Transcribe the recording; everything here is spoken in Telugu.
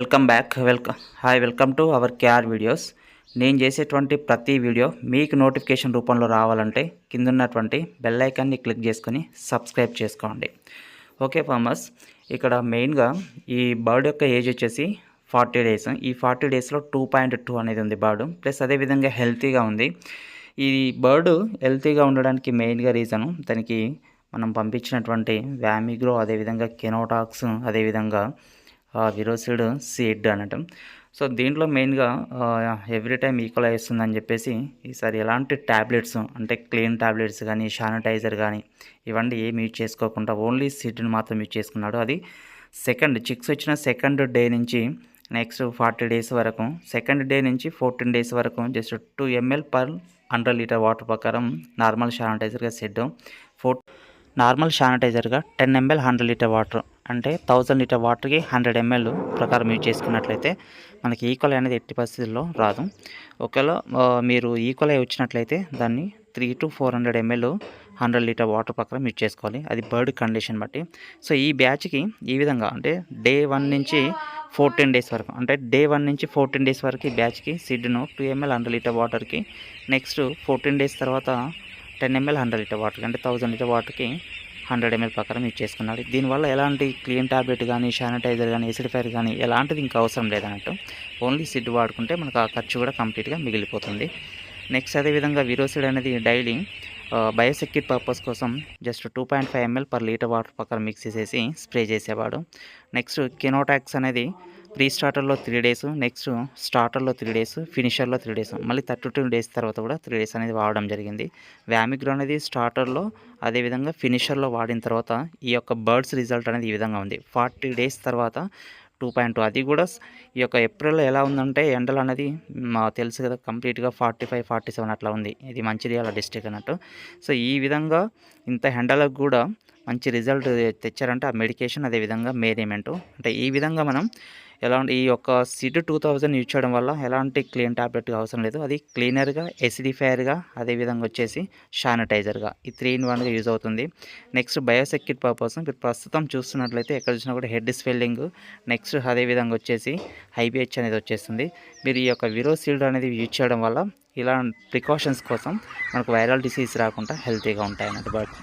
Welcome back welcome hi welcome to our KR videos నేను చేసేటువంటి ప్రతి వీడియో మీకు నోటిఫికేషన్ రూపంలో రావాలంటే కిందున్నటువంటి బెల్ ఐకాన్ని క్లిక్ చేసుకొని సబ్స్క్రైబ్ చేసుకోండి. ఓకే ఫార్మర్స్ ఇక్కడ మెయిన్గా ఈ బర్డ్ యొక్క ఏజ్ వచ్చేసి ఫార్టీ డేస్ ఈ ఫార్టీ డేస్లో టూ పాయింట్ టూ అనేది ఉంది బర్డ్ ప్లస్ అదేవిధంగా హెల్తీగా ఉంది. ఈ బర్డ్ హెల్తీగా ఉండడానికి మెయిన్గా రీజను దానికి మనం పంపించినటువంటి వ్యామిగ్రో అదేవిధంగా కెనోటాక్స్ అదేవిధంగా విరోసిడ్ సీడ్ అనటం. సో దీంట్లో మెయిన్గా ఎవ్రీ టైం ఈక్వల్ వస్తుందని చెప్పేసి ఈసారి ఎలాంటి ట్యాబ్లెట్స్ అంటే క్లీన్ ట్యాబ్లెట్స్ కానీ శానిటైజర్ కానీ ఇవన్నీ ఏమి యూజ్ చేసుకోకుండా ఓన్లీ సీడ్ని మాత్రం యూజ్ చేసుకున్నాడు. అది సెకండ్ చిక్స్ వచ్చిన సెకండ్ డే నుంచి నెక్స్ట్ ఫార్టీ డేస్ వరకు సెకండ్ డే నుంచి ఫోర్టీన్ డేస్ వరకు just two ML per hundred litre water ప్రకారం నార్మల్ శానిటైజర్గా సెడ్ four normal శానిటైజర్గా ten ML hundred litre water. అంటే థౌజండ్ లీటర్ వాటర్కి హండ్రెడ్ ఎంఎల్ ప్రకారం యూజ్ చేసుకున్నట్లయితే మనకి ఈక్వల్ అనేది ఎట్టి పరిస్థితుల్లో రాదు. ఒకవేళ మీరు ఈక్వల్ అయి వచ్చినట్లయితే దాన్ని three to four hundred ML hundred litre water ప్రకారం యూజ్ చేసుకోవాలి. అది బర్డ్ కండిషన్ బట్టి. సో ఈ బ్యాచ్కి ఈ విధంగా అంటే డే వన్ నుంచి ఫోర్టీన్ డేస్ వరకు అంటే డే వన్ నుంచి ఫోర్టీన్ డేస్ వరకు ఈ బ్యాచ్కి సిడ్ను టూ ఎంఎల్ హండ్రెడ్ లీటర్ వాటర్కి నెక్స్ట్ ఫోర్టీన్ డేస్ తర్వాత టెన్ ఎంఎల్ హండ్రెడ్ లీటర్ వాటర్కి అంటే థౌజండ్ లీటర్ వాటర్కి హండ్రెడ్ ఎంఎల్ ప్రకారం యూజ్ చేసుకున్నాడు. దీనివల్ల ఎలాంటి క్లీన్ టాబ్లెట్ కానీ శానిటైజర్ కానీ ఎసిడిఫైర్ కానీ ఎలాంటిది ఇంకా అవసరం లేదన్నట్టు ఓన్లీ సిడ్ వాడుకుంటే మనకు ఆ ఖర్చు కూడా కంప్లీట్గా మిగిలిపోతుంది. నెక్స్ట్ అదేవిధంగా విరోసిడ్ అనేది డైలీ బయోసెక్యూర్ పర్పస్ కోసం just two point five ML per litre water ప్రకారం మిక్స్ చేసేసి స్ప్రే చేసేవాడు. నెక్స్ట్ కెనోటాక్స్ అనేది ప్రీ స్టార్టర్లో త్రీ డేస్ నెక్స్ట్ స్టార్టర్లో త్రీ డేస్ ఫినిషర్లో త్రీ డేస్ మళ్ళీ థర్టీ టూ డేస్ తర్వాత కూడా త్రీ డేస్ అనేది వాడడం జరిగింది. వ్యామిగ్రో అనేది స్టార్టర్లో అదేవిధంగా ఫినిషర్లో వాడిన తర్వాత ఈ యొక్క బర్డ్స్ రిజల్ట్ అనేది ఈ విధంగా ఉంది. ఫార్టీ డేస్ తర్వాత టూ పాయింట్ టూ అది కూడా ఈ యొక్క ఏప్రిల్లో ఎలా ఉందంటే ఎండలు అనేది మా తెలుసు కదా కంప్లీట్గా ఫార్టీ ఫైవ్ ఫార్టీ సెవెన్ అట్లా ఉంది. ఇది మంచిర్యాల డిస్టిక్ అన్నట్టు. సో ఈ విధంగా ఇంత ఎండలకు కూడా మంచి రిజల్ట్ తెచ్చారంటే ఆ మెడికేషన్ అదేవిధంగా మేనేమెంటు అంటే ఈ విధంగా మనం ఎలాంటి ఈ యొక్క సిడ్ టూ థౌజండ్ యూజ్ చేయడం వల్ల ఎలాంటి క్లీన్ టాబ్లెట్ అవసరం లేదు. అది క్లీనర్గా ఎసిడిఫైయర్గా అదేవిధంగా వచ్చేసి శానిటైజర్గా ఈ త్రీ ఇన్ వన్గా యూజ్ అవుతుంది. నెక్స్ట్ బయోసెక్యూర్ పర్పస్ మీరు ప్రస్తుతం చూస్తున్నట్లయితే ఎక్కడ చూసినా కూడా హెడ్ స్వెల్లింగ్ నెక్స్ట్ అదేవిధంగా వచ్చేసి హైబిహెచ్ అనేది వచ్చేస్తుంది. మీరు ఈ యొక్క విరోసీల్డ్ అనేది యూజ్ చేయడం వల్ల ఇలా ప్రికాషన్స్ కోసం మనకు వైరల్ డిసీజ్ రాకుండా హెల్తీగా ఉంటాయి అన్నట్టు బట్